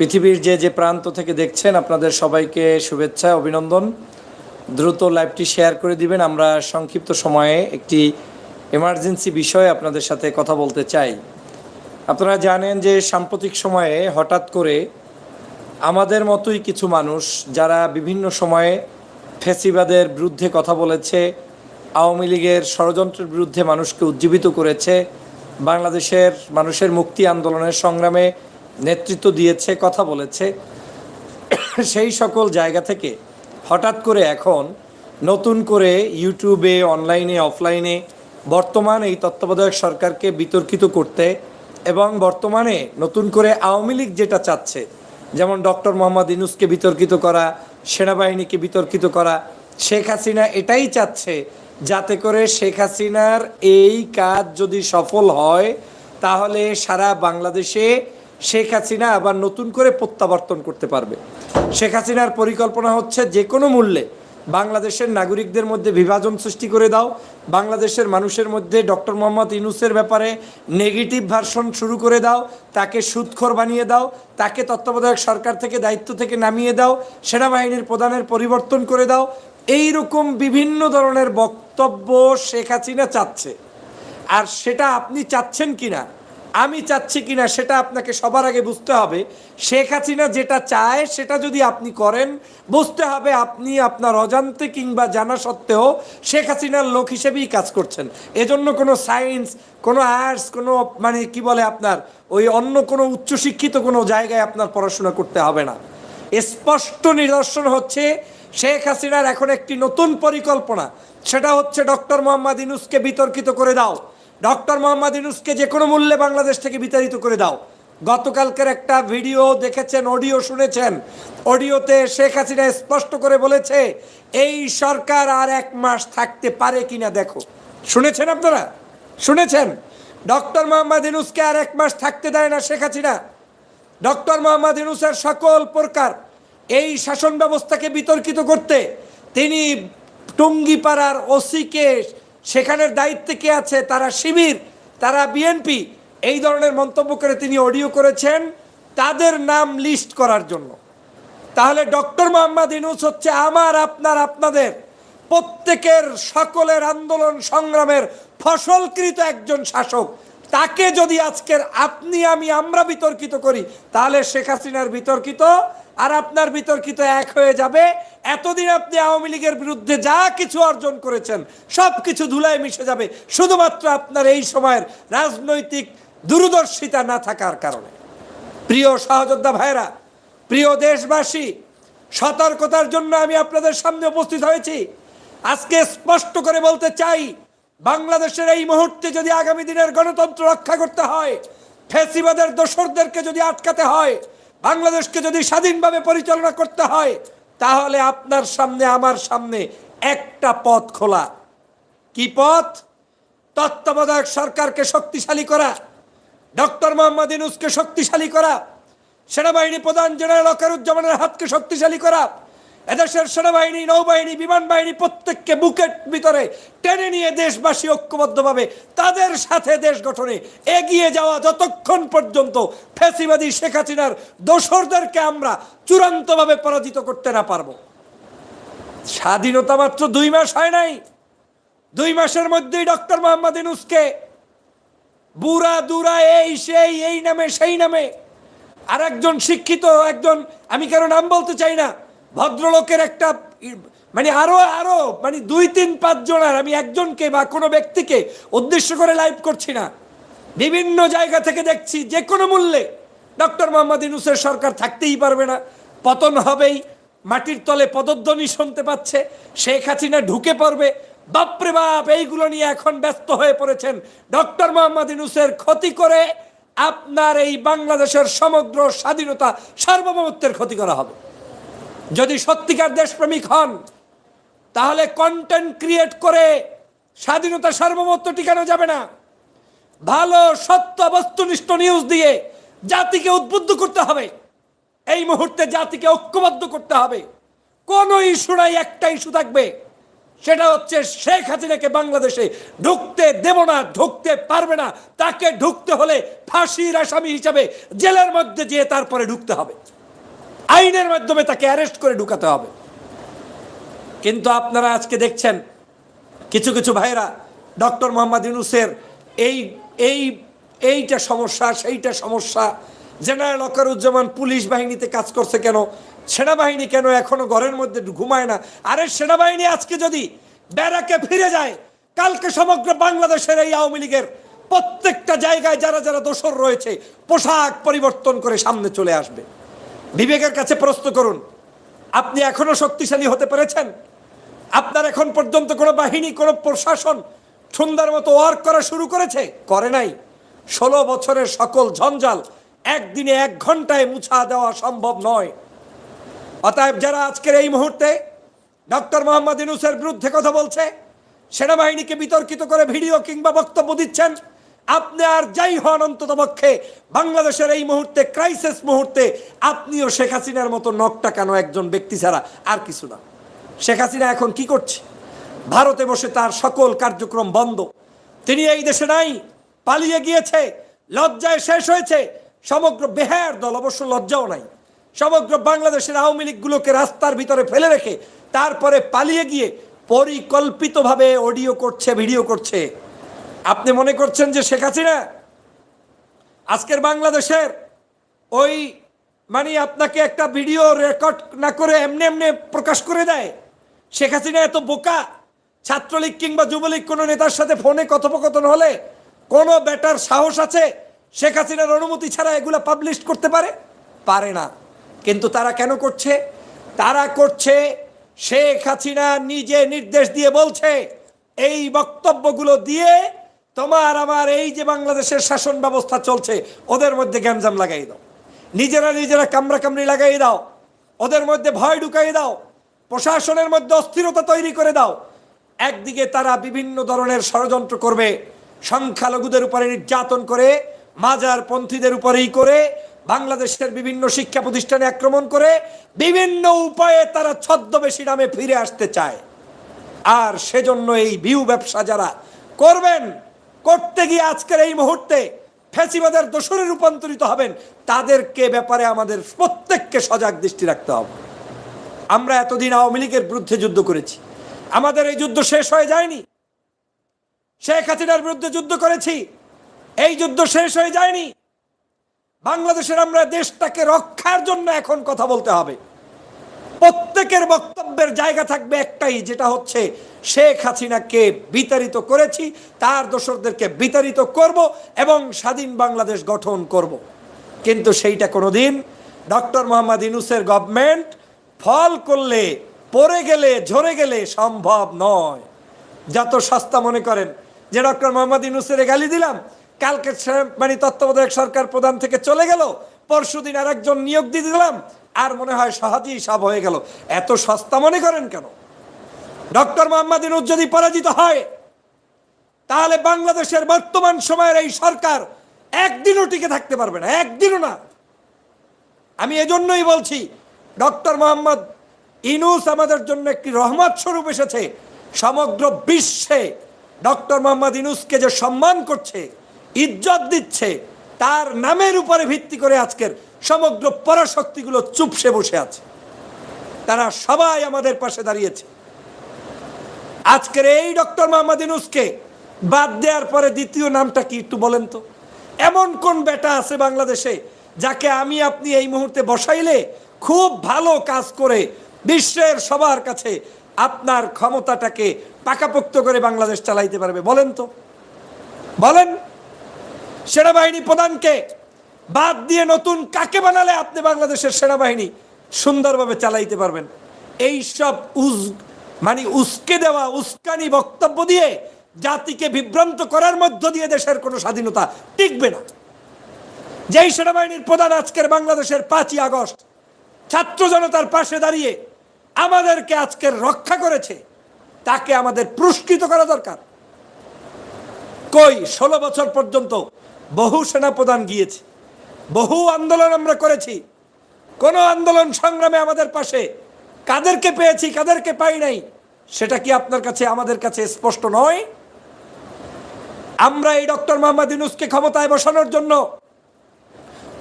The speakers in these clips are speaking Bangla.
পৃথিবীর যে যে প্রান্ত থেকে দেখছেন, আপনাদের সবাইকে শুভেচ্ছা, অভিনন্দন। দ্রুত লাইভটি শেয়ার করে দিবেন। আমরা সংক্ষিপ্ত সময়ে একটি এমার্জেন্সি বিষয়ে আপনাদের সাথে কথা বলতে চাই। আপনারা জানেন যে, সাম্প্রতিক সময়ে হঠাৎ করে আমাদের মতোই কিছু মানুষ, যারা বিভিন্ন সময়ে ফেসিবাদের বিরুদ্ধে কথা বলেছে, আওয়ামী লীগের ষড়যন্ত্রের বিরুদ্ধে মানুষকে উজ্জীবিত করেছে, বাংলাদেশের মানুষের মুক্তি আন্দোলনের সংগ্রামে নেতৃত্ব দিয়েছে, কথা বলেছে। সেই সকল জায়গা থেকে হঠাৎ করে এখন নতুন করে ইউটিউবে, অনলাইনে, অফলাইনে বর্তমান এই তত্ত্বাবধায়ক সরকারকে বিতর্কিত করতে এবং বর্তমানে নতুন করে আওয়ামী লীগ যেটা চাচ্ছে, যেমন ডক্টর মোহাম্মদ ইনুসকে বিতর্কিত করা, সেনাবাহিনীকে বিতর্কিত করা, শেখ হাসিনা এটাই চাচ্ছে যাতে করে শেখ হাসিনার এই কাজ যদি সফল হয়, তাহলে সারা বাংলাদেশে শেখ হাসিনা আবার নতুন করে প্রত্যাবর্তন করতে পারবে। শেখ হাসিনার পরিকল্পনা হচ্ছে যে কোনো মূল্যে বাংলাদেশের নাগরিকদের মধ্যে বিভাজন সৃষ্টি করে দাও, বাংলাদেশের মানুষের মধ্যে ডক্টর মোহাম্মদ ইনুসের ব্যাপারে নেগেটিভ ভার্সন শুরু করে দাও, তাকে সুৎখর বানিয়ে দাও, তাকে তত্ত্বাবধায়ক সরকার থেকে দায়িত্ব থেকে নামিয়ে দাও, সেনাবাহিনীর প্রধানের পরিবর্তন করে দাও এই রকম বিভিন্ন ধরনের বক্তব্য শেখ হাসিনা চাচ্ছে। আর সেটা আপনি চাচ্ছেন কিনা আমি চাচ্ছি কিনা সেটা আপনাকে সবার আগে বুঝতে হবে। শেখ হাসিনা যেটা চায় সেটা যদি আপনি করেন, বুঝতে হবে আপনি আপনার অজান্তে কিংবা জানা সত্ত্বেও শেখ হাসিনার লোক হিসেবেই কাজ করছেন। এজন্য কোনো সায়েন্স কোনো আর্টস কোনো মানে কি বলে আপনার, ওই অন্য কোনো উচ্চশিক্ষিত কোনো জায়গায় আপনার পড়াশোনা করতে হবে না। স্পষ্ট নিদর্শন হচ্ছে শেখ হাসিনার এখন একটি নতুন পরিকল্পনা। সেটা হচ্ছে ডক্টর মোহাম্মদ ইনুসকে বিতর্কিত করে দাও। ডক্টর মোহাম্মদ ইনুসকে যে কোনো মূল্যে বাংলাদেশ থেকে বিতাড়িত করে দাও। গতকালকের একটা ভিডিও দেখেছেন, অডিও শুনেছেন। অডিওতে শেখ হাসিনা স্পষ্ট করে বলেছে, এই সরকার আর এক মাস থাকতে পারে কিনা দেখো। শুনেছেন আপনারা? শুনেছেন? ডক্টর মোহাম্মদ ইনুসকে আর এক মাস থাকতে দেয় না শেখ হাসিনা। ডক্টর মোহাম্মদ ইনুসের সকল প্রকার এই শাসন ব্যবস্থাকে বিতর্কিত করতে তিনি টুঙ্গিপাড়ার ওসিকে সেখানের দায়িত্বে কে আছে? তারা শিবির, তারা বিএনপি। এই ধরনের মন্তব্য করে তিনি অডিও করেছেন তাদের নাম লিস্ট করার জন্য। তাহলে ডক্টর মোহাম্মদ ইনুস হচ্ছে আমার, আপনার, আপনাদের। প্রত্যেকের সকলের আন্দোলন সংগ্রামের ফসলকৃত একজন শাসক। তাকে যদি আজকের আপনি, আমি, আমরা বিতর্কিত করি, তাহলে শেখ হাসিনার বিতর্কিত আর আপনার বিতর্কিত এক হয়ে যাবে। এতদিন আপনি আওয়ামী লীগের বিরুদ্ধে যা কিছু অর্জন করেছেন, সব কিছু ধুলায় মিশে যাবে। শুধুমাত্র আপনার এই সময়ের রাজনৈতিক দূরদর্শিতা না থাকার কারণে। প্রিয় সহযোদ্ধা ভাইরা প্রিয় দেশবাসী, সতর্কতার জন্য আমি আপনাদের সামনে উপস্থিত হয়েছি। আজকে স্পষ্ট করে বলতে চাই, বাংলাদেশের এই মুহূর্তে যদি আগামী দিনের গণতন্ত্র রক্ষা করতে হয়, ফেসিবাদের দোসরদেরকে যদি আটকাতে হয় বাংলাদেশকে যদি স্বাধীনভাবে পরিচালনা করতে হয়, তাহলে আপনার সামনে, আমার সামনে একটা পথ খোলা। কি পথ? তত্ত্বাবধায়ক সরকারকে শক্তিশালী করা, ডক্টর মোহাম্মদ ইনুসকে শক্তিশালী করা, সেনাবাহিনী প্রধান জেনারেল অকারুজ্জামানের হাতকে শক্তিশালী করা এদেশের সেনাবাহিনী, নৌবাহিনী বিমান বাহিনী প্রত্যেককে বুকের ভিতরে টেনে নিয়ে দেশবাসী ঐক্যবদ্ধভাবে তাদের সাথে দেশ গঠনে এগিয়ে যাওয়া যতক্ষণ পর্যন্ত ফেসিবাদী শেখ হাসিনার দোসরদেরকে আমরা চূড়ান্তভাবে পরাজিত করতে না পারব। স্বাধীনতা মাত্র দুই মাস হয় নাই। দুই মাসের মধ্যেই ডক্টর মোহাম্মদ ইনুসকে বুড়া, দুরা, এই, সেই, এই নামে, সেই নামে আর একজন শিক্ষিত, একজন, আমি কারও নাম বলতে চাই না ভদ্রলোকের একটা মানে আরও আরও মানে দুই, তিন, পাঁচ জনের, আমি একজনকে বা কোনো ব্যক্তিকে উদ্দেশ্য করে লাইভ করছি না। বিভিন্ন জায়গা থেকে দেখছি, যে কোনো মূল্যে। ডক্টর মোহাম্মদ ইনুসের সরকার থাকতেই পারবে না। পতন হবেই, মাটির তলে পদধ্বনি শুনতে পাচ্ছে, শেখ হাসিনা ঢুকে পড়বে। বাপরে বাপ, এইগুলো নিয়ে এখন ব্যস্ত হয়ে পড়েছেন ডক্টর মোহাম্মদ ইনুসের ক্ষতি করে আপনার এই বাংলাদেশের সমগ্র স্বাধীনতা সার্বভৌমত্বের ক্ষতি করা হবে। যদি সত্যিকার দেশপ্রেমিক হন, তাহলে কন্টেন্ট ক্রিয়েট করে স্বাধীনতা সার্বভৌমত্ব টিকানো যাবে না। ভালো, সত্য, বস্তুনিষ্ঠ নিউজ দিয়ে জাতিকে উদ্বুদ্ধ করতে হবে। এই মুহূর্তে জাতিকে ঐক্যবদ্ধ করতে হবে। কোন ইস্যু নাই, একটা ইস্যু থাকবে। সেটা হচ্ছে শেখ হাসিনাকে বাংলাদেশে ঢুকতে দেব না, ঢুকতে পারবে না। তাকে ঢুকতে হলে ফাঁসির আসামি হিসাবে জেলের মধ্যে যেয়ে তারপরে ঢুকতে হবে। আইনের মাধ্যমে তাকে অ্যারেস্ট করে ঢুকাতে হবে। কিন্তু আপনারা আজকে দেখছেন, কিছু কিছু ভাইরা ডক্টর মোহাম্মদ ইউনুসের এই এই, এইটা সমস্যা, সেইটা সমস্যা, জেনারেল অকারুজ্জামান পুলিশ বাহিনীতে কাজ করছে কেন, সেনাবাহিনী কেন এখনও ঘরের মধ্যে ঘুমায় না? আরে সেনাবাহিনী আজকে যদি ব্যারাকে ফিরে যায়, কালকে সমগ্র বাংলাদেশের এই আওয়ামী লীগের প্রত্যেকটা জায়গায় যারা যারা দোষর রয়েছে, পোশাক পরিবর্তন করে সামনে চলে আসবে। বিবেকের কাছে প্রশ্ন করুন, আপনি এখনও শক্তিশালী হতে পেরেছেন? আপনার এখন পর্যন্ত কোনো বাহিনী, কোনো প্রশাসন সুন্দর মতো ওয়ার্ক করা শুরু করেছে? করে নাই। ষোলো বছরের সকল ঝঞ্ঝাল একদিনে এক ঘন্টায় মুছা দেওয়া সম্ভব নয়। অতএব যারা আজকের এই মুহূর্তে ডক্টর মোহাম্মদ ইউনুসের বিরুদ্ধে কথা বলছে, সেনাবাহিনীকে বিতর্কিত করে ভিডিও কিংবা বক্তব্য দিচ্ছেন আপনি আর যাই হন অন্তত পক্ষে, বাংলাদেশের এই মুহূর্তে ক্রাইসিস মুহূর্তে, আপনিও শেখ হাসিনার মতো নকটা কেন একজন ব্যক্তি ছাড়া? আর কিছু না। শেখ হাসিনা এখন কি করছে? ভারতে বসে তার সকল কার্যক্রম বন্ধ। তিনি এই দেশে নাই, পালিয়ে গিয়েছে, লজ্জায় শেষ হয়েছে। সমগ্র বেহার দল অবশ্য লজ্জাও নাই। সমগ্র বাংলাদেশের আওয়ামী লীগগুলোকে রাস্তার ভিতরে ফেলে রেখে, তারপরে পালিয়ে গিয়ে পরিকল্পিতভাবে অডিও করছে ভিডিও করছে। আপনি মনে করছেন যে শেখ হাসিনা আজকের বাংলাদেশের ওই মানে আপনাকে একটা ভিডিও রেকর্ড না করে এমনি এমনি প্রকাশ করে দেয়? শেখ হাসিনা এত বোকা? ছাত্রলীগ কিংবা যুবলীগ কোনো নেতার সাথে ফোনে কথোপকথন হলে কোনো বেটার সাহস আছে শেখ হাসিনার অনুমতি ছাড়া এগুলো পাবলিশ করতে পারে? পারে না। কিন্তু তারা কেন করছে? তারা করছে, শেখ হাসিনা নিজে নির্দেশ দিয়ে বলছে, এই বক্তব্যগুলো দিয়ে তোমার আমার এই যে বাংলাদেশের শাসন ব্যবস্থা চলছে, ওদের মধ্যে গ্যাঞ্জাম লাগাই দাও। নিজেরা নিজেরা কামড়া কামড়ি লাগাই দাও। ওদের মধ্যে ভয় ঢুকাই দাও। প্রশাসনের মধ্যে অস্থিরতা তৈরি করে দাও। একদিকে তারা বিভিন্ন ধরনের ষড়যন্ত্র করবে, সংখ্যালঘুদের উপরে নির্যাতন করে মাজার পন্থীদের উপরেই করে, বাংলাদেশের বিভিন্ন শিক্ষা প্রতিষ্ঠানে আক্রমণ করে, বিভিন্ন উপায়ে তারা ছদ্মবেশী নামে ফিরে আসতে চায়। আর সেজন্য এই ভিউ ব্যবসা যারা করবেন করতে গিয়ে আজকের এই মুহূর্তে ফেসিবাদের দোসরে রূপান্তরিত হবেন, তাদেরকে ব্যাপারে আমাদের প্রত্যেককে সজাগ দৃষ্টি রাখতে হবে। আমরা এতদিন আওয়ামী লীগের বিরুদ্ধে যুদ্ধ করেছি। আমাদের এই যুদ্ধ শেষ হয়ে যায়নি। শেখ হাসিনার বিরুদ্ধে যুদ্ধ করেছি। এই যুদ্ধ শেষ হয়ে যায়নি। বাংলাদেশের আমরা দেশটাকে রক্ষার জন্য এখন কথা বলতে হবে। প্রত্যেকের বক্তব্যের জায়গা থাকবে একটাই, যেটা হচ্ছে শেখ হাসিনাকে বিতাড়িত করেছি, তার দোসরদেরকে বিতাড়িত করব এবং স্বাধীন বাংলাদেশ গঠন করব। কিন্তু সেইটা কোনো দিন ডক্টর মোহাম্মদ ইনুসের গভর্নমেন্ট ফল করলে, পড়ে গেলে, ঝরে গেলে সম্ভব নয়। যত সস্তা মনে করেন, যে ডক্টর মোহাম্মদ ইনুসের গালি দিলাম, কালকে মানে তত্ত্বাবধায়ক সরকার প্রধান থেকে চলে গেল, পরশুদিন আর একজন নিয়োগ দিয়ে দিলাম, আর মনে হয় সহজেই সব হয়ে গেল। এত সস্তা মনে করেন কেন? ডক্টর মোহাম্মদ ইনুস যদি পরাজিত হয়, তাহলে বাংলাদেশের বর্তমান সময়ের এই সরকার একদিনও টিকে থাকতে পারবে না, একদিনও না। আমি এজন্যই বলছি, ডক্টর মোহাম্মদ ইনুস আমাদের জন্য একটি রহমত স্বরূপ এসেছে। সমগ্র বিশ্বে ডক্টর মোহাম্মদ ইনুসকে যে সম্মান করছে, ইজ্জত দিচ্ছে, তার নামের উপরে ভিত্তি করে আজকের সমগ্র পরাশক্তিগুলো চুপসে বসে আছে। তারা সবাই আমাদের পাশে দাঁড়িয়েছে। আজকের এই ডক্টর মোহাম্মদ ইনুসকে বাদ দেওয়ার পরে দ্বিতীয় নামটা কি একটু বলেন তো? এমন কোন বেটা আছে বাংলাদেশে যাকে আমি আপনি এই মুহূর্তে বসাইলে খুব ভালো কাজ করে বিশ্বের সবার কাছে আপনার ক্ষমতাটাকে পাকাপোক্ত করে বাংলাদেশ চালাইতে পারবে? বলেন তো। বলেন। সেনাবাহিনী প্রধানকে বাদ দিয়ে নতুন কাকে বানালে আপনি বাংলাদেশের সেনাবাহিনী সুন্দরভাবে চালাইতে পারবেন? এই সব উজ মানে উস্কে দেওয়া, উস্কানি বক্তব্য দিয়ে জাতিকে বিভ্রান্ত করার মধ্য দিয়ে দেশের কোনো স্বাধীনতা টিকবে না। যেই সেনাবাহিনীর প্রধান আজকের বাংলাদেশের পাঁচই আগস্ট, ছাত্র জনতার পাশে দাঁড়িয়ে আমাদেরকে আজকের রক্ষা করেছে, তাকে আমাদের পুরস্কৃত করা দরকার। কই, ষোলো বছর পর্যন্ত বহু সেনাপ্রধান গিয়েছে, বহু আন্দোলন আমরা করেছি। কোন আন্দোলন সংগ্রামে আমাদের পাশে কাদেরকে পেয়েছি, কাদেরকে পাই নাই, সেটা কি আপনার কাছে, আমাদের কাছে স্পষ্ট নয়? আমরা এই ডক্টর মোহাম্মদ ইউনুসকে ক্ষমতায় বসানোর জন্য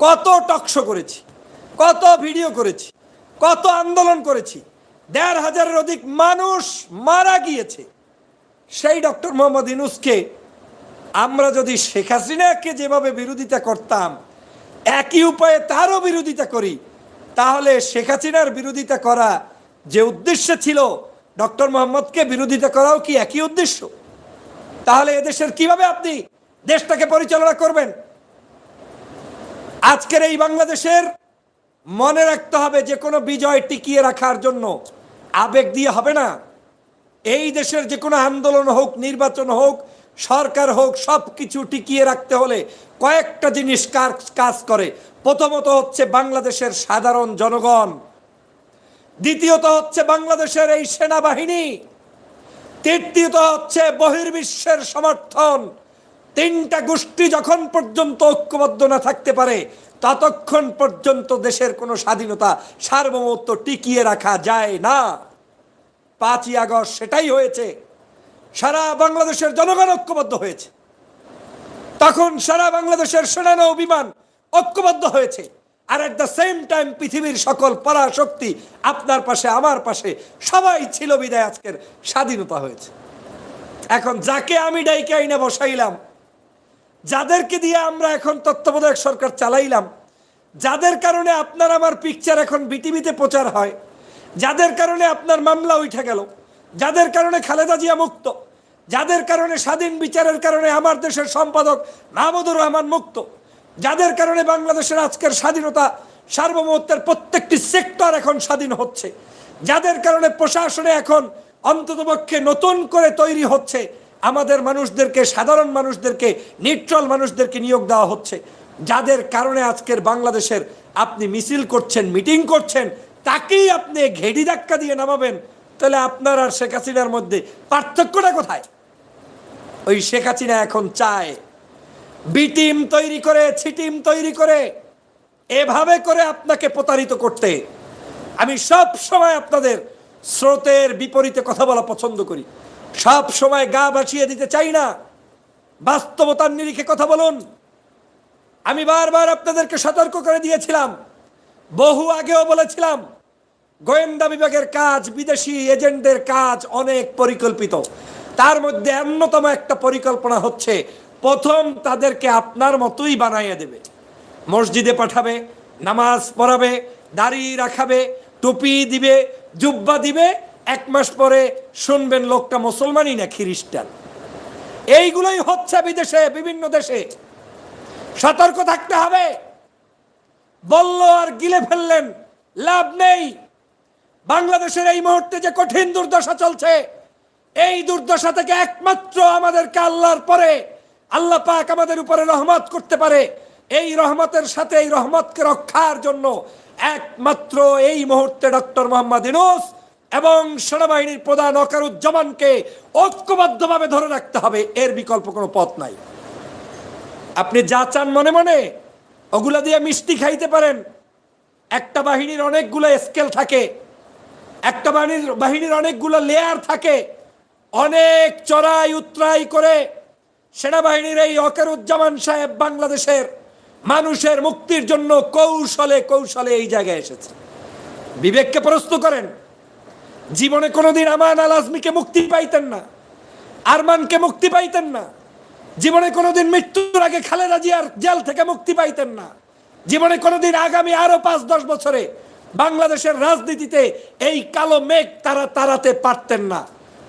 কত টকশো করেছি, কত ভিডিও করেছি, কত আন্দোলন করেছি, দেড় হাজারের অধিক মানুষ মারা গিয়েছে। সেই ডক্টর মোহাম্মদ ইউনুসকে আমরা যদি শেখ হাসিনাকে যেভাবে বিরোধিতা করতাম, একই উপায়ে তারও বিরোধিতা করি, তাহলে শেখ হাসিনার বিরোধিতা করা যে উদ্দেশ্য ছিল ডক্টর মোহাম্মদকে বিরোধিতা করাও কি একই উদ্দেশ্য? তাহলে এদেশের কীভাবে আপনি দেশটাকে পরিচালনা করবেন? আজকের এই বাংলাদেশের মনে রাখতে হবে যে কোনো বিজয় টিকিয়ে রাখার জন্য আবেগ দিয়ে হবে না। এই দেশের যে কোনো আন্দোলন হোক, নির্বাচন হোক, সরকার হোক সব কিছু টিকিয়ে রাখতে হলে কয়েকটা জিনিস কাজ করে। প্রথমত হচ্ছে বাংলাদেশের সাধারণ জনগণ। দ্বিতীয়ত হচ্ছে বাংলাদেশের এই সেনাবাহিনী। তৃতীয়ত হচ্ছে বহির্বিশ্বের সমর্থন। তিনটা গোষ্ঠী যখন পর্যন্ত ঐক্যবদ্ধ না থাকতে পারে, ততক্ষণ পর্যন্ত দেশের কোনো স্বাধীনতা সার্বভৌমত্ব টিকিয়ে রাখা যায় না। পাঁচই আগস্ট সেটাই হয়েছে। সারা বাংলাদেশের জনগণ ঐক্যবদ্ধ হয়েছে। তখন সারা বাংলাদেশের সেনানো বিমান ঐক্যবদ্ধ হয়েছে। আর এট দ্য সেম টাইম পৃথিবীর সকল পরাশক্তি আপনার পাশে, আমার পাশে, সবাই ছিল বিদায় আজকের স্বাধীনতা হয়েছে। এখন যাকে আমি ডাইকে আইনে বসাইলাম, যাদেরকে দিয়ে আমরা এখন তত্ত্বাবধায়ক সরকার চালাইলাম, যাদের কারণে আপনার আমার পিকচার এখন বিটিভিতে প্রচার হয়, যাদের কারণে আপনার মামলা উঠে গেল, যাদের কারণে খালেদা জিয়া মুক্ত, যাদের কারণে স্বাধীন বিচারের কারণে আমার দেশের সম্পাদক মাহমুদুর রহমান মুক্ত যাদের কারণে বাংলাদেশের আজকের স্বাধীনতা সার্বভৌমত্বের প্রত্যেকটি সেক্টর এখন স্বাধীন হচ্ছে। যাদের কারণে প্রশাসনে এখন অন্ততপক্ষে নতুন করে তৈরি হচ্ছে, আমাদের মানুষদেরকে, সাধারণ মানুষদেরকে নিট্রল মানুষদেরকে নিয়োগ দেওয়া হচ্ছে। যাদের কারণে আজকের বাংলাদেশের আপনি মিছিল করছেন, মিটিং করছেন, তাকেই আপনি ঘেড়ি ধাক্কা দিয়ে নামাবেন, তাহলে আপনার আর শেখ হাসিনার মধ্যে পার্থক্যটা কোথায়? ওই শেখ হাসিনা এখন চায় বি টিম তৈরি করে, ছিটিম তৈরি করে, এভাবে করে আপনাকে প্রতারিত করতে আমি সব সময় আপনাদের স্রোতের বিপরীতে কথা বলা পছন্দ করি। সব সময় গা বাঁচিয়ে দিতে চাই না। বাস্তবতার নিরিখে কথা বলুন। আমি বারবার আপনাদেরকে সতর্ক করে দিয়েছিলাম। বহু আগেও বলেছিলাম, গোয়েন্দা বিভাগের কাজ, বিদেশি এজেন্টদের কাজ অনেক পরিকল্পিত। তার মধ্যে অন্যতম একটা পরিকল্পনা হচ্ছে প্রথম তাদেরকে আপনার মতোই বানাইয়ে দেবে। মসজিদে পাঠাবে, নামাজ পড়াবে দাড়ি রাখাবে, টুপি দিবে, জুব্বা দিবে, এক মাস পরে শুনবেন লোকটা মুসলমানই না খ্রিস্টান। এইগুলোই হচ্ছে বিদেশে, বিভিন্ন দেশে। সতর্ক থাকতে হবে। বলল আর গিলে ফেললেন, লাভ নেই। বাংলাদেশের এই মুহূর্তে যে কঠিন দুর্দশা চলছে, এই দুর্দশা থেকে একমাত্র আমাদেরকে আল্লাহর পরে আল্লাহ পাক আমাদের উপরে রহমত করতে পারে। এই রহমতের সাথে এই রহমতকে রক্ষার জন্য একমাত্র এই মুহূর্তে ডক্টর মোহাম্মদ ইনুস এবং সেনাবাহিনীর প্রধান অকারুজ্জামানকে ঐক্যবদ্ধভাবে ধরে রাখতে হবে। এর বিকল্প কোনো পথ নাই। আপনি যা চান মনে মনে ওগুলা দিয়ে মিষ্টি খাইতে পারেন। একটা বাহিনীর অনেকগুলো স্কেল থাকে। একটা বাহিনীর বাহিনীর অনেকগুলো লেয়ার থাকে। অনেক চড়াই উত্তরাই করে সেনাবাহিনীর এই অকেরুজ্জামান সাহেব বাংলাদেশের মানুষের মুক্তির জন্য কৌশলে কৌশলে এই জায়গায় এসেছে। বিবেককে প্রস্তুত করেন, জীবনে কোনোদিন আমান আল আজমিকে মুক্তি পাইতেন না, আরমানকে মুক্তি পাইতেন না, জীবনে কোনোদিন মৃত্যুর আগে খালেদা জিয়ার জেল থেকে মুক্তি পাইতেন না, জীবনে কোনোদিন আগামী আরও পাঁচ দশ বছরে বাংলাদেশের রাজনীতিতে এই কালো মেঘ তারা তাড়াতে পারতেন না।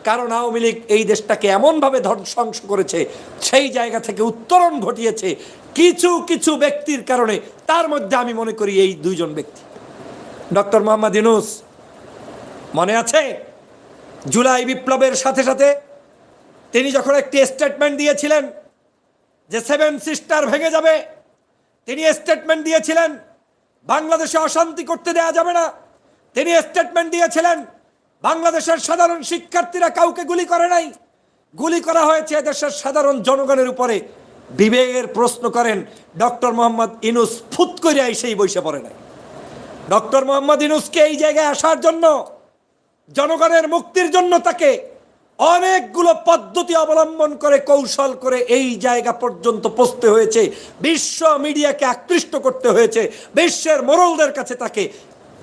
কারণ আওয়ামী লীগ এই দেশটাকে এমনভাবে ধ্বংস করেছে, সেই জায়গা থেকে উত্তরণ ঘটিয়েছে কিছু কিছু ব্যক্তির কারণে। তার মধ্যে আমি মনে করি এই দুইজন ব্যক্তি। ডক্টর মোহাম্মদ ইউনুস, মনে আছে? জুলাই বিপ্লবের সাথে সাথে তিনি যখন একটি স্টেটমেন্ট দিয়েছিলেন যে সেভেন সিস্টার ভেঙে যাবে, তিনি স্টেটমেন্ট দিয়েছিলেন, বাংলাদেশে অশান্তি করতে দেয়া যাবে না। তিনি স্টেটমেন্ট দিয়েছিলেন বাংলাদেশের সাধারণ শিক্ষার্থীরা কাউকে গুলি করে নাই। গুলি করা হয়েছে দেশের সাধারণ জনগণের উপরে। বিবেকের প্রশ্ন করেন ডক্টর মোহাম্মদ ইনুস ফুত করে সেই বসে পড়ে নাই। ডক্টর মোহাম্মদ ইনুসকে এই জায়গায় আসার জন্য, জনগণের মুক্তির জন্য তাকে অনেকগুলো পদ্ধতি অবলম্বন করে, কৌশল করে এই জায়গা পর্যন্ত পৌঁছতে হয়েছে। বিশ্ব মিডিয়াকে আকৃষ্ট করতে হয়েছে। বিশ্বের মোরলদের কাছে তাকে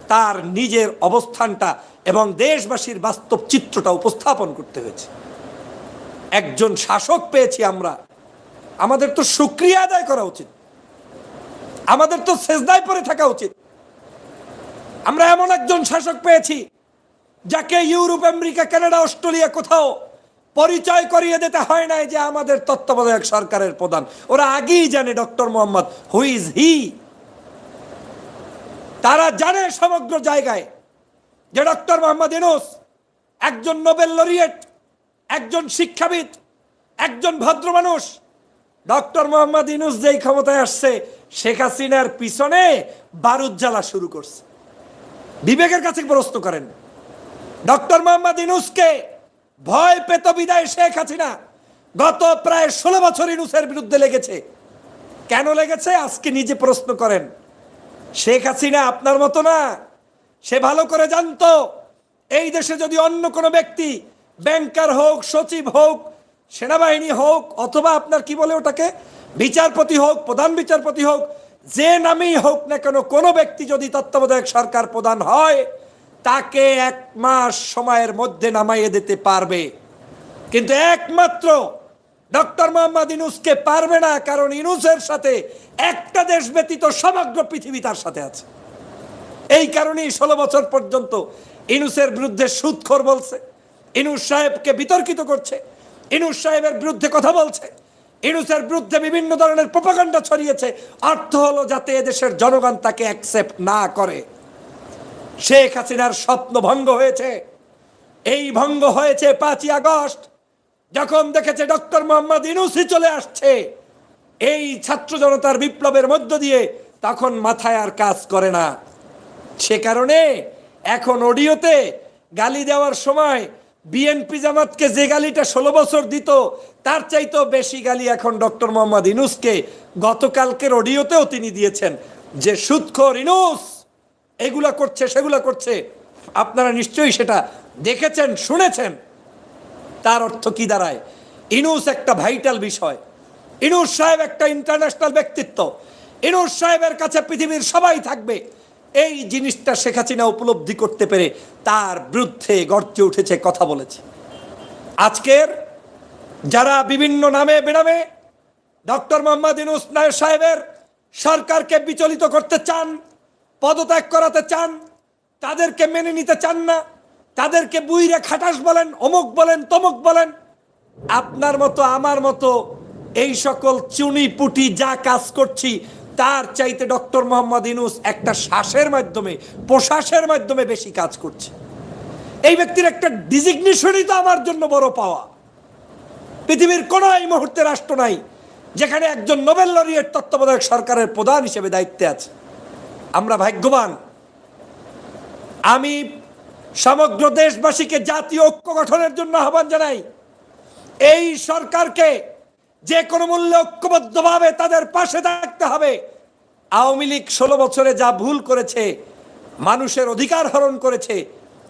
তার নিজের অবস্থানটা এবং দেশবাসীর বাস্তব চিত্রটা উপস্থাপন করতে হয়েছে। একজন শাসক পেয়েছি আমরা। আমাদের তো সুক্রিয়া আদায় করা উচিত। আমাদের তো সেজদায় পরে থাকা উচিত। আমরা এমন একজন শাসক পেয়েছি, যাকে ইউরোপ, আমেরিকা, কানাডা, অস্ট্রেলিয়া কোথাও পরিচয় করিয়ে দিতে হয় নাই যে আমাদের তত্ত্বাবধায়ক সরকারের প্রধান। ওরা আগেই জানে ডক্টর মোহাম্মদ হুইজ হি তারা জানে সমগ্র জায়গায় যে ডক্টর মোহাম্মদ ইনুস একজন নোবেল লরিয়েট, একজন শিক্ষাবিদ, একজন ভদ্র মানুষ। ডক্টর মোহাম্মদ ইনুস যেই ক্ষমতায় আসছে, শেখ হাসিনার পিছনে বারুদ জ্বালা শুরু করছে। বিবেকের কাছে প্রশ্ন করেন, ডক্টর মোহাম্মদ ইনুসকে ভয় পেত বিদায় শেখ হাসিনা? গত প্রায় ষোলো বছর ইনুসের বিরুদ্ধে লেগেছে। কেন লেগেছে? আজকে নিজে প্রশ্ন করেন। শেখ হাসিনা আপনার মতো না। সে ভালো করে জানতো, এই দেশে যদি অন্য কোনো ব্যক্তি ব্যাংকার হোক, সচিব হোক, সেনাবাহিনী হোক, অথবা আপনার কি বলে ওটাকে, বিচারপতি হোক, প্রধান বিচারপতি হোক, যে নামেই হোক না কেন, কোনো ব্যক্তি যদি তত্ত্বাবধায়ক সরকার প্রধান হয়, তাকে এক মাস সময়ের মধ্যে নামাইয়ে দিতে পারবে। কিন্তু একমাত্র ডক্টর মোহাম্মদ ইনুসকে পারবে না, কারণ ইনুসের সাথে একটা দেশ ব্যতীত সমগ্র পৃথিবী তার সাথে আছে। এই কারণেই ষোলো বছর পর্যন্ত ইনুসের বিরুদ্ধে সুদখোর বলছে, ইনুস সাহেবকে বিতর্কিত করছে, ইনুস সাহেবের বিরুদ্ধে কথা বলছে, ইনুসের বিরুদ্ধে বিভিন্ন ধরনের প্রপাগান্ডা ছড়িয়েছে, অর্থ হলো যাতে এদেশের জনগণ তাকে অ্যাকসেপ্ট না করে। শেখ হাসিনার স্বপ্ন ভঙ্গ হয়েছে, এই ভঙ্গ হয়েছে পাঁচই আগস্ট যখন দেখেছে ডক্টর মোহাম্মদ ইনুসি চলে আসছে, এই ছাত্র জনতার বিপ্লবের মধ্য দিয়ে, তখন মাথায় আর কাজ করে না। সে কারণে এখন অডিওতে গালি দেওয়ার সময় বিএনপি জামাতকে যে গালিটা ষোলো বছর দিত, তার চাইতেও বেশি গালি এখন ডক্টর মোহাম্মদ ইনুসকে গতকালকের অডিওতেও তিনি দিয়েছেন যে, সুৎখর ইনুস এগুলা করছে, সেগুলা করছে। আপনারা নিশ্চয়ই সেটা দেখেছেন, শুনেছেন। তার অর্থ কি দাঁড়ায়? ইনুস একটা ভাইটাল বিষয়। ইনুস সাহেব একটা ইন্টারন্যাশনাল ব্যক্তিত্ব। ইনুস সাহেবের কাছে পৃথিবীর সবাই থাকবে। এই জিনিসটা শেখ হাসিনা উপলব্ধি করতে পেরে তার বিরুদ্ধে গর্জে উঠেছে, কথা বলেছে। আজকের যারা বিভিন্ন নামে বেনামে ডক্টর মোহাম্মদ ইনুস নায়ক সাহেবের সরকারকে বিচলিত করতে চান, পদত্যাগ করাতে চান, তাদেরকে মেনে নিতে চান না তাদেরকে বুইরে খাটাস বলেন, অমুক বলেন, তমুক বলেন। আপনার মতো, আমার মতো এই সকল চুনি পুটি যা কাজ করছি, তার চাইতে ডক্টর মোহাম্মদ ইনুস একটা শ্বাসের মাধ্যমে, প্রশ্বাসের মাধ্যমে বেশি কাজ করছে। এই ব্যক্তির একটা ডিজিগনেশনই তো আমার জন্য বড় পাওয়া। পৃথিবীর কোনো এই মুহূর্তে রাষ্ট্র নাই, যেখানে একজন নোবেল লরিয়েট তত্ত্বাবধায়ক সরকারের প্রধান হিসেবে দায়িত্বে আছে। আমরা ভাগ্যবান। আমি সমগ্র দেশবাসীকে জাতীয় ঐক্য গঠনের জন্য আহ্বান জানাই। এই সরকারকে যে কোনো মূল্যে ঐক্যবদ্ধভাবে তাদের পাশে থাকতে হবে। আওয়ামী লীগ ষোলো বছরে যা ভুল করেছে, মানুষের অধিকার হরণ করেছে,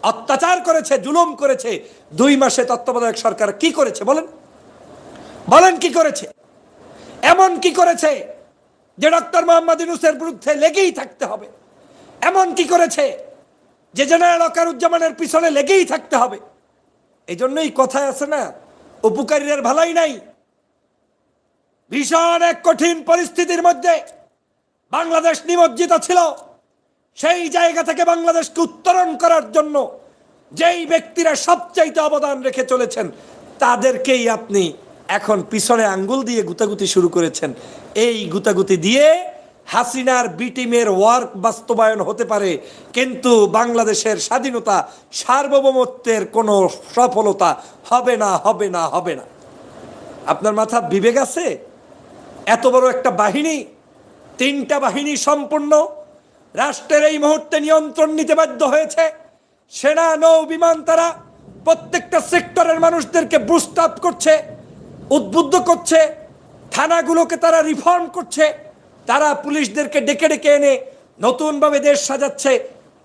অত্যাচার করেছে, জুলুম করেছে, দুই মাসে তত্ত্বাবধায়ক সরকার কি করেছে বলেন? বলেন কি করেছে? এমন কি করেছে যে ডক্টর মোহাম্মদ ইউনুসের বিরুদ্ধে লেগেই থাকতে হবে? এমন কি করেছে যে জেনারেল অকারুজ্জামানের পিছনে লেগেই থাকতে হবে। এই জন্যই কথায় আছে না, উপকারীদের ভালাই নাই। ভীষণ এক কঠিন পরিস্থিতির মধ্যে বাংলাদেশ নিমজ্জিত ছিল। সেই জায়গা থেকে বাংলাদেশকে উত্তরণ করার জন্য যেই ব্যক্তিরা সবচাইতে অবদান রেখে চলেছেন, তাদেরকেই আপনি এখন পিছনে আঙ্গুল দিয়ে গুতাগুতি শুরু করেছেন। এই গুতাগুতি দিয়ে হাসিনার বি টিমের ওয়ার্ক বাস্তবায়ন হতে পারে, কিন্তু বাংলাদেশের স্বাধীনতা সার্বভৌমত্বের কোনো সফলতা হবে না হবে না হবে না। আপনার মাথা বিবেক আছে? এত বড় একটা বাহিনী, তিনটা বাহিনী সম্পূর্ণ রাষ্ট্রের এই মুহূর্তে নিয়ন্ত্রণ নিতে বাধ্য হয়েছে। সেনা, নৌ, বিমান, তারা প্রত্যেকটা সেক্টরের মানুষদেরকে বুস্ট আপ করছে, উদ্বুদ্ধ করছে, থানাগুলোকে তারা রিফর্ম করছে। তারা পুলিশদেরকে ডেকে ডেকে এনে নতুনভাবে দেশ সাজাচ্ছে।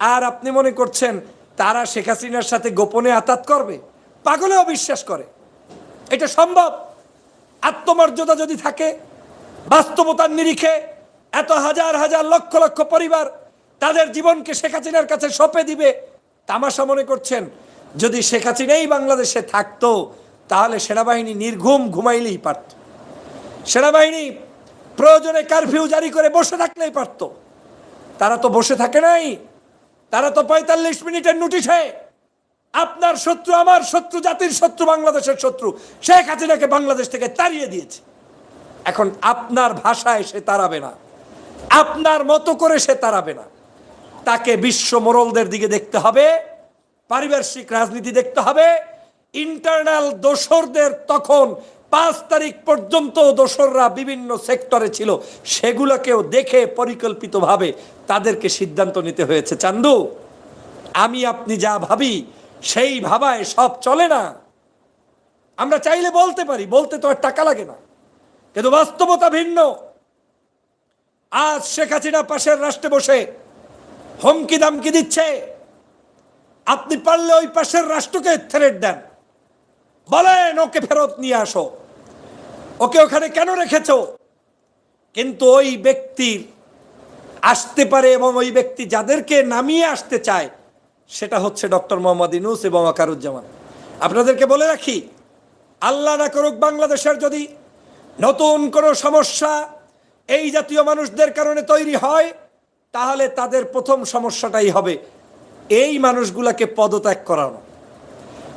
আর আপনি মনে করছেন, তারা শেখ হাসিনার সাথে গোপনে আতাত করবে? পাগলেও বিশ্বাস করে। এটা সম্ভব? আত্মমর্যাদা যদি থাকে, বাস্তবতার নিরিখে এত হাজার হাজার লক্ষ লক্ষ পরিবার তাদের জীবনকে শেখ হাসিনার কাছে সঁপে দিবে, তামাশা মনে করছেন, যদি শেখ হাসিনাই বাংলাদেশে থাকতো, তাহলে সেনাবাহিনী নির্ঘুম ঘুমাইলেই পারত। সেনাবাহিনী প্রয়োজনে কারফিউ জারি করে বসে থাকলেই পারত। তারা তো বসে থাকে নাই। তারা তো পঁয়তাল্লিশ মিনিটের নোটিশে আপনার শত্রু আমার শত্রু, জাতির শত্রু, বাংলাদেশের শত্রু। শেখ হাসিনাকে বাংলাদেশ থেকে তাড়িয়ে দিয়েছে। এখন আপনার ভাষায় সে তাড়াবে না। আপনার মতো করে সে তাড়াবে না। তাকে বিশ্ব মোরলদের দিকে দেখতে হবে। পারিপার্শ্বিক রাজনীতি দেখতে হবে। ইন্টারনাল দোসরদের তখন পাঁচ তারিখ পর্যন্ত দোসররা বিভিন্ন সেক্টরে ছিল, সেগুলোকেও দেখে পরিকল্পিতভাবে তাদেরকে সিদ্ধান্ত নিতে হয়েছে। চান্দু, আমি আপনি যা ভাবি, সেই ভাবায় সব চলে না। আমরা চাইলে বলতে পারি, বলতে তো আর টাকা লাগে না। কিন্তু বাস্তবতা ভিন্ন। আজ শেখ হাসিনা পাশের রাষ্ট্রে বসে হুমকি দামকি দিচ্ছে। আপনি পারলে ওই পাশের রাষ্ট্রকে থ্রেট দেন। বলেন, ওকে ফেরত নিয়ে আসো। ওকে ওখানে কেন রেখেছ? কিন্তু ওই ব্যক্তির আসতে পারে এবং ওই ব্যক্তি যাদেরকে নামিয়ে আসতে চায়, সেটা হচ্ছে ডক্টর মোহাম্মদ ইনুস এবং আকারুজ্জামান আপনাদেরকে বলে রাখি, আল্লাহ না করুক বাংলাদেশের যদি নতুন কোনো সমস্যা এই জাতীয় মানুষদের কারণে তৈরি হয়, তাহলে তাদের প্রথম সমস্যাটাই হবে এই মানুষগুলাকে পদত্যাগ করানো।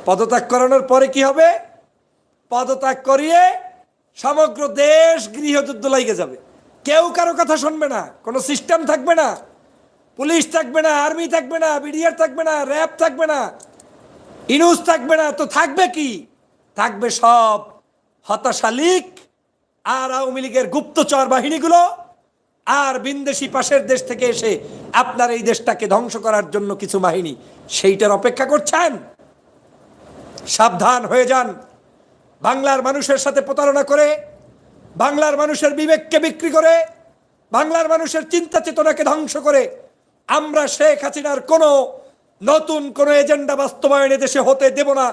পদত্যাগ করানোর পরে কি হবে? পদত্যাগ করিয়ে সমগ্র দেশ গৃহযুদ্ধ লাগে যাবে। কেউ কারও কথা শুনবে না, কোনো সিস্টেম থাকবে না, পুলিশ থাকবে না, আর্মি থাকবে না, বিডিআর থাকবে না, র্যাব থাকবে না, ইনুস থাকবে না, তো থাকবে কি? থাকবে সব হতাশা লীগ আর আওয়ামী লীগের গুপ্তচর বাহিনীগুলো আর বিন্দেশি পাশের দেশ থেকে এসে আপনার এই দেশটাকে ধ্বংস করার জন্য কিছু বাহিনী। সেইটার অপেক্ষা করছেন? সাবধান হয়ে যান। বাংলার মানুষের সাথে প্রতারণা করে, বাংলার মানুষের বিবেককে বিক্রি করে, বাংলার মানুষের চিন্তা চেতনাকে ধ্বংস করে, আমরা শেখ হাসিনার কোনো নতুন কোনো এজেন্ডা বাস্তবায়নে দেশে হতে দেব না,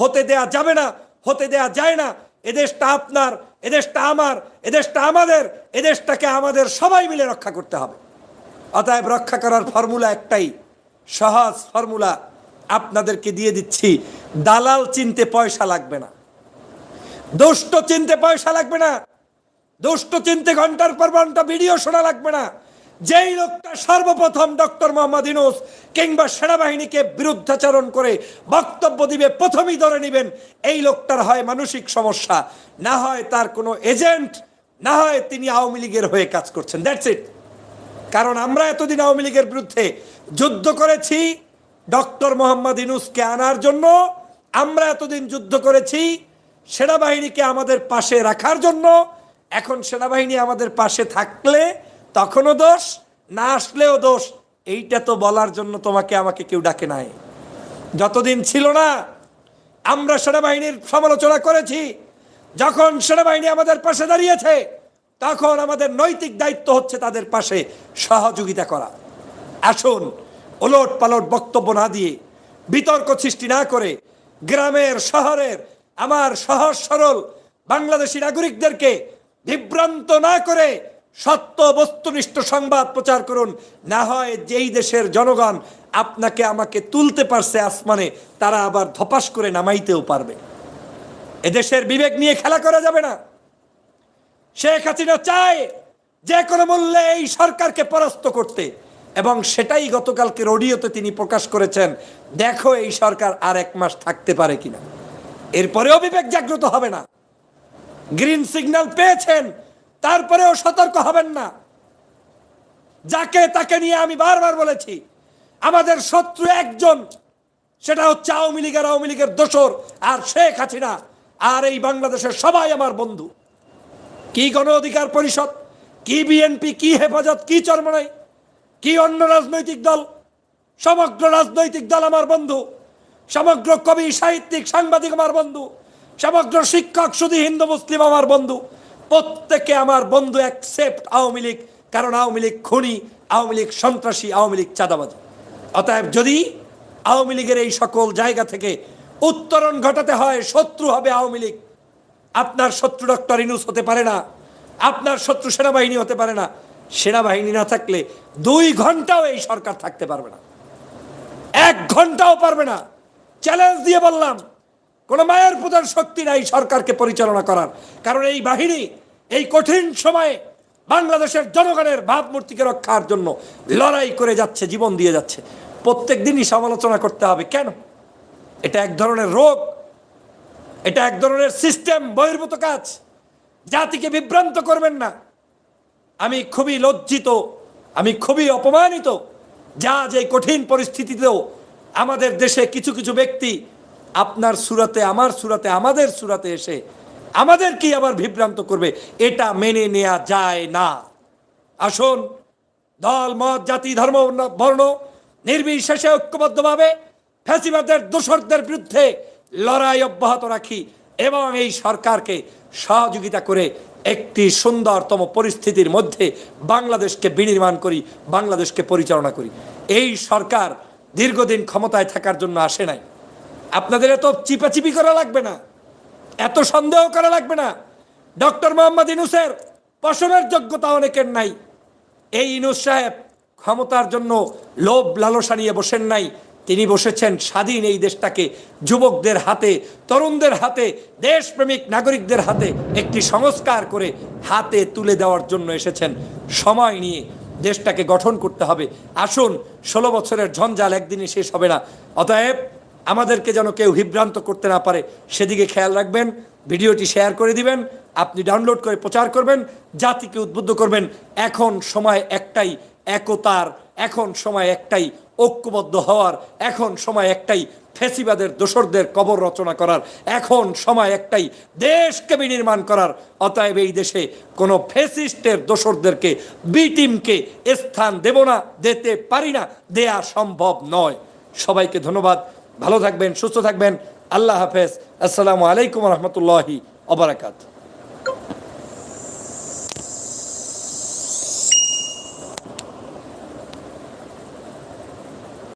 হতে দেয়া যাবে না, হতে দেয়া যায় না। এদেশটা আপনার এদেশটা আমার এদেশটা আমাদের এদেশটাকে আমাদের সবাই মিলে রক্ষা করতে হবে। অতএব রক্ষা করার ফর্মুলা একটাই, সহজ ফর্মুলা আপনাদেরকে দিয়ে দিচ্ছি, দালাল চিনতে পয়সা লাগবে না। দুষ্ট চিনতে পয়সা লাগবে না। দুষ্ট চিনতে ঘণ্টার পর ঘণ্টা ভিডিও শোনা লাগবে না। যেই লোকটা সর্বপ্রথম ডক্টর মোহাম্মদ ইনুস কিংবা সেনাবাহিনীকে বিরুদ্ধাচরণ করে বক্তব্য দিবে, প্রথমেই ধরে নেবেন, এই লোকটার হয় মানসিক সমস্যা। না হয় তার কোনো এজেন্ট, না হয় তিনি আওয়ামী লীগের হয়ে কাজ করছেন। দ্যাটস ইট কারণ আমরা এতদিন আওয়ামী লীগের বিরুদ্ধে যুদ্ধ করেছি, ডক্টর মোহাম্মদ ইনুসকে আনার জন্য। আমরা এতদিন যুদ্ধ করেছি সেনাবাহিনীকে আমাদের পাশে রাখার জন্য, এখন সেনাবাহিনী আমাদের পাশে থাকলে তখনও দোষ, না আসলেও দোষ, এইটা তো বলার জন্য তোমাকে আমাকে কেউ ডাকে নাই। যতদিন ছিল না, আমরা সেনাবাহিনীর সমালোচনা করেছি, যখন সেনাবাহিনী আমাদের পাশে দাঁড়িয়েছে, তখন আমাদের নৈতিক দায়িত্ব হচ্ছে তাদের পাশে সহযোগিতা করা। আসুন ওলট পালট বক্তব্য না দিয়ে বিতর্ক সৃষ্টি না করে গ্রামের, শহরের আমার সহজ সরল বাংলাদেশি নাগরিকদেরকে বিভ্রান্ত না করে সত্য বস্তুনিষ্ঠ সংবাদ প্রচার করুন। না হয় যেই দেশের জনগণ আপনাকে আমাকে তুলতে পারছে আসমানে, তারা আবার ধপাস করে নামাইতেও পারবে। এদেশের বিবেক নিয়ে খেলা করা যাবে না। শেখ হাসিনা চায় যে কোনো মূল্যে এই সরকারকে পরাস্ত করতে এবং সেটাই গতকালকে রডিওতে তিনি প্রকাশ করেছেন, দেখো এই সরকার আর এক মাস থাকতে পারে কিনা। এরপরেও বিবেক জাগ্রত হবে না। গ্রিন সিগন্যাল পেয়েছেন, তারপরেও সতর্ক হবেন না। যাকে তাকে নিয়ে আমি বারবার বলেছি, আমাদের শত্রু একজন, সেটা হচ্ছে আওয়ামী লীগের আওয়ামী লীগের দোসর আর শেখ হাসিনা। আর এই বাংলাদেশের সবাই আমার বন্ধু। কি গণ অধিকার পরিষদ, কি বিএনপি, কি হেফাজত, কি চরমনাই, কি অন্য রাজনৈতিক দল, সমগ্র রাজনৈতিক দল আমার বন্ধু। সমগ্র কবি, সাহিত্যিক, সাংবাদিক আমার বন্ধু, সমগ্র শিক্ষক, শুধু হিন্দু, মুসলিম আমার বন্ধু, প্রত্যেকে আমার বন্ধু অ্যাকসেপ্ট আওয়ামী লীগ, কারণ আওয়ামী লীগ খুনি, আওয়ামী লীগ সন্ত্রাসী, আওয়ামী লীগ চাঁদাবাজ। অতএব যদি আওয়ামী লীগের এই সকল জায়গা থেকে উত্তরণ ঘটাতে হয়, শত্রু হবে আওয়ামী লীগ, আপনার শত্রু ডক্টর ইনুস হতে পারে না, আপনার শত্রু সেনাবাহিনী হতে পারে না, সেনাবাহিনী না থাকলে দুই ঘন্টাও এই সরকার থাকতে পারবে না। এক ঘন্টাও পারবে না। চ্যালেঞ্জ দিয়ে বললাম, কোনো মায়ের প্রধান শক্তি নাই সরকারকে পরিচালনা করার। কারণ এই বাহিনী এই কঠিন সময়ে বাংলাদেশের জনগণের ভাবমূর্তিকে রক্ষার জন্য লড়াই করে যাচ্ছে, জীবন দিয়ে যাচ্ছে। প্রত্যেক দিনই সমালোচনা করতে হবে, কেন? এটা এক ধরনের রোগ, এটা এক ধরনের সিস্টেম বহির্ভূত কাজ। জাতিকে বিভ্রান্ত করবেন না। আমি খুবই লজ্জিত, আমি খুবই অপমানিত, যা যে কঠিন পরিস্থিতিতেও আমাদের দেশে কিছু কিছু ব্যক্তি আপনার সুরাতে, আমার সুরাতে, আমাদের সুরাতে এসে আমাদেরকে আবার বিভ্রান্ত করবে। এটা মেনে নেওয়া যায় না। আসুন, দল, মত, জাতি, ধর্ম, বর্ণ নির্বিশেষে ঐক্যবদ্ধভাবে ফ্যাসিবাদের দোসরদের বিরুদ্ধে লড়াই অব্যাহত রাখি এবং এই সরকারকে সহযোগিতা করে একটি সুন্দরতম পরিস্থিতির মধ্যে বাংলাদেশকে বিনির্মাণ করি, বাংলাদেশকে পরিচালনা করি। এই সরকার দীর্ঘদিন ক্ষমতায় থাকার জন্য আসে নাই। আপনাদের এত চিপাচিপি করা লাগবে না, এত সন্দেহ করা লাগবে না। ডক্টর মোহাম্মদ ইনুসের পশমের যোগ্যতা অনেকের নাই। এই ইনুস সাহেব ক্ষমতার জন্য লোভ লালসা নিয়ে বসেন নাই। তিনি বসেছেন স্বাধীন এই দেশটাকে, যুবকদের হাতে, তরুণদের হাতে, দেশপ্রেমিক নাগরিকদের হাতে একটি সংস্কার করে হাতে তুলে দেওয়ার জন্য এসেছেন। সময় নিয়ে দেশটাকে গঠন করতে হবে। আসুন, ষোলো বছরের ঝঞ্ঝাল একদিনই শেষ হবে না। অতএব, আমাদেরকে যেন কেউ বিভ্রান্ত করতে না পারে, সেদিকে খেয়াল রাখবেন, ভিডিওটি শেয়ার করে দিবেন, আপনি ডাউনলোড করে প্রচার করবেন, জাতিকে উদ্বুদ্ধ করবেন। এখন সময় একটাই, একতার, এখন সময় একটাই, ঐক্যবদ্ধ হওয়ার, এখন সময় একটাই ফেসিবাদের দোসরদের কবর রচনা করার এখন সময় একটাই, দেশকে বিনির্মাণ করার। অতএব এই দেশে কোনো ফেসিস্টের দোসরদেরকে বিটিমকে স্থান দেব না, দিতে পারি না, দেয়া সম্ভব নয়। সবাইকে ধন্যবাদ। ভালো থাকবেন, সুস্থ থাকবেন। আল্লাহ হাফেজ। আসসালামু আলাইকুম রহমতুল্লাহি অবরাকাত